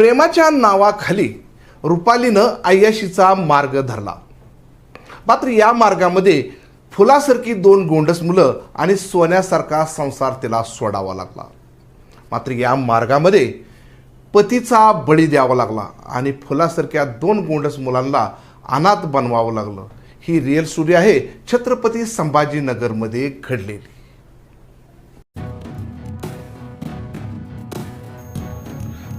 प्रेमाच्या नावाखाली रुपालीनं अय्याशीचा मार्ग धरला. मात्र या मार्गामध्ये फुलासारखी दोन गोंडस मुलं आणि सोन्यासारखा संसार तिला सोडावा लागला. मात्र या मार्गामध्ये पतीचा बळी द्यावा लागला आणि फुलासारख्या दोन गोंडस मुलांना अनाथ बनवावं लागलं. ही रिअल स्टोरी आहे. छत्रपती संभाजीनगरमध्ये घडलेली.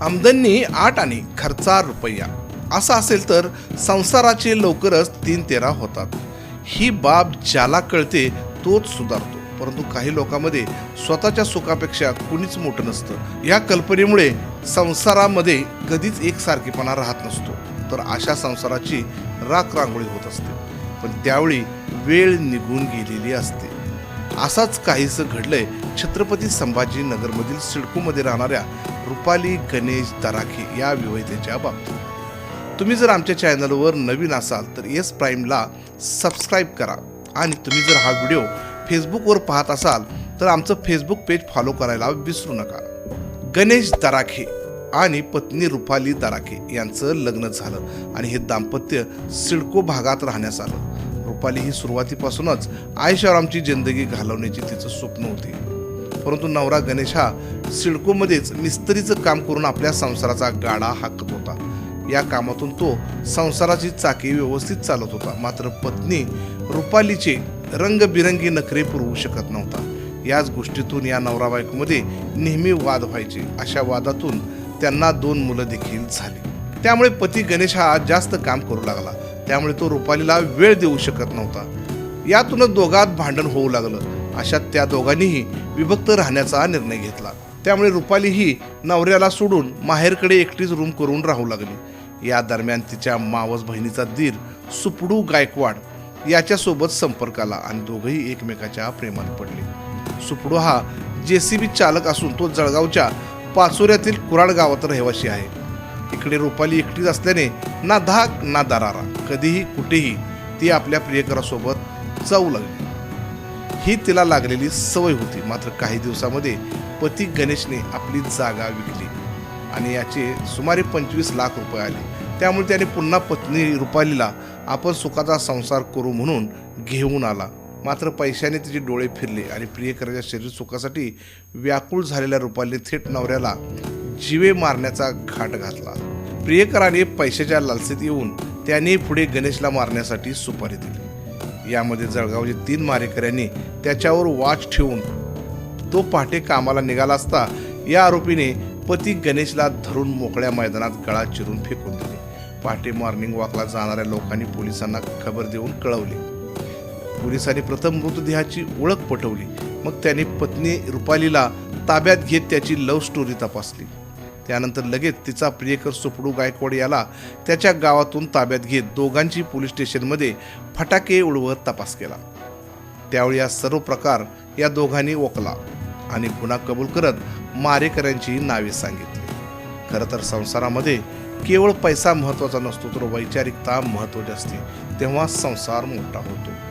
आमदनी आठ आणि खर्चा रुपया. असं असेल तर संसाराचे लवकरच तीन तेरा होतात. ही बाब ज्याला कळते तोच सुधारतो. परंतु काही लोकांमध्ये स्वतःच्या सुखापेक्षा कुणीच मोठं नसतं. या कल्पनेमुळे संसारामध्ये कधीच एकसारखेपणा राहत नसतो. तर अशा संसाराची राख रांगोळी होत असते. पण त्यावेळी वेळ निघून गेलेली असते. असाच काहीसं घडलंय छत्रपती संभाजीनगरमधील सिडकूमध्ये सिडकोमध्ये राहणाऱ्या रुपाली गणेश दराखे या विवाहितेच्या बाबतीत. तुम्ही जर आमच्या चॅनलवर नवीन असाल तर येस प्राईमला सबस्क्राईब करा. आणि तुम्ही जर हा व्हिडिओ फेसबुकवर पाहत असाल तर आमचं फेसबुक पेज फॉलो करायला विसरू नका. गणेश दराखे आणि पत्नी रुपाली दराखे यांचं लग्न झालं आणि हे दाम्पत्य सिडको भागात राहण्यास आलं. रुपाली ही सुरुवातीपासूनच आयशारामची जिंदगी घालवण्याची तिचं स्वप्न होते. परंतु नवरा गणेश हा सिडकोमध्येच मिस्त्रीचं काम करून आपल्या संसाराचा गाडा हाकत होता. या कामातून तो संसाराची चाकी व्यवस्थित चालत होता. मात्र पत्नी रुपालीचे रंगबिरंगी नखरे पुरवू शकत नव्हता. याच गोष्टीतून या नवरा बायकोमध्ये नेहमी वाद व्हायचे. अशा वादातून त्यांना दोन मुलं देखील झाली. त्यामुळे पती गणेश हा जास्त काम करू लागला. त्यामुळे तो रुपालीला वेळ देऊ शकत नव्हता. यातूनच दोघात भांडण होऊ लागलं. अशा त्या दोघांनीही विभक्त राहण्याचा निर्णय घेतला. त्यामुळे रुपालीही नवऱ्याला सोडून माहेरकडे एकटीच रूम करून राहू लागली. या दरम्यान तिच्या मावस बहिणीचा दीर सुपडू गायकवाड याच्यासोबत संपर्क आला आणि दोघंही एकमेकाच्या प्रेमात पडले. सुपडू हा जेसीबी चालक असून तो जळगावच्या पाचोऱ्यातील कुराड गावात रहिवासी आहे. इकडे रुपाली एकटीच असल्याने ना धाक ना दरारा. कधीही कुठेही ती आपल्या प्रियकरासोबत जाऊ लागली. ही तिला लागलेली सवय होती. मात्र काही दिवसामध्ये पती गणेशने आपली जागा विकली आणि याचे सुमारे पंचवीस लाख रुपये आले. त्यामुळे त्याने पुन्हा पत्नी रुपालीला आपण सुखाचा संसार करू म्हणून घेऊन आला. मात्र पैशाने तिचे डोळे फिरले आणि प्रियकराच्या शरीर सुखासाठी व्याकुळ झालेल्या रुपालीने थेट नवऱ्याला जीवे मारण्याचा घाट घातला. प्रियकराने पैशाच्या लालसेत येऊन त्याने पुढे गणेशला मारण्यासाठी सुपारी दिली. यामध्ये जळगावचे तीन मारेकऱ्यांनी त्याच्यावर वाच ठेवून तो पहाटे कामाला निघाला असता या आरोपीने पती गणेशला धरून मोकळ्या मैदानात गळा चिरून फेकून दिले. पहाटे मॉर्निंग वॉकला जाणाऱ्या लोकांनी पोलिसांना खबर देऊन कळवले. पोलिसांनी प्रथम मृतदेहाची ओळख पटवली. मग त्याने पत्नी रुपालीला ताब्यात घेत त्याची लव्ह स्टोरी तपासली. त्यानंतर लगेच तिचा प्रियकर सुपडू गायकवाड याला त्याच्या गावातून ताब्यात घेत दोघांची पोलीस स्टेशनमध्ये फटाके उडवत तपास केला. त्यावेळी या सर्व प्रकार या दोघांनी ओकला आणि गुन्हा कबूल करत मारेकऱ्यांची नावे सांगितली. खरं तर संसारामध्ये केवळ पैसा महत्त्वाचा नसतो तर वैचारिकता महत्त्वाची असते तेव्हा संसार मोठा होतो.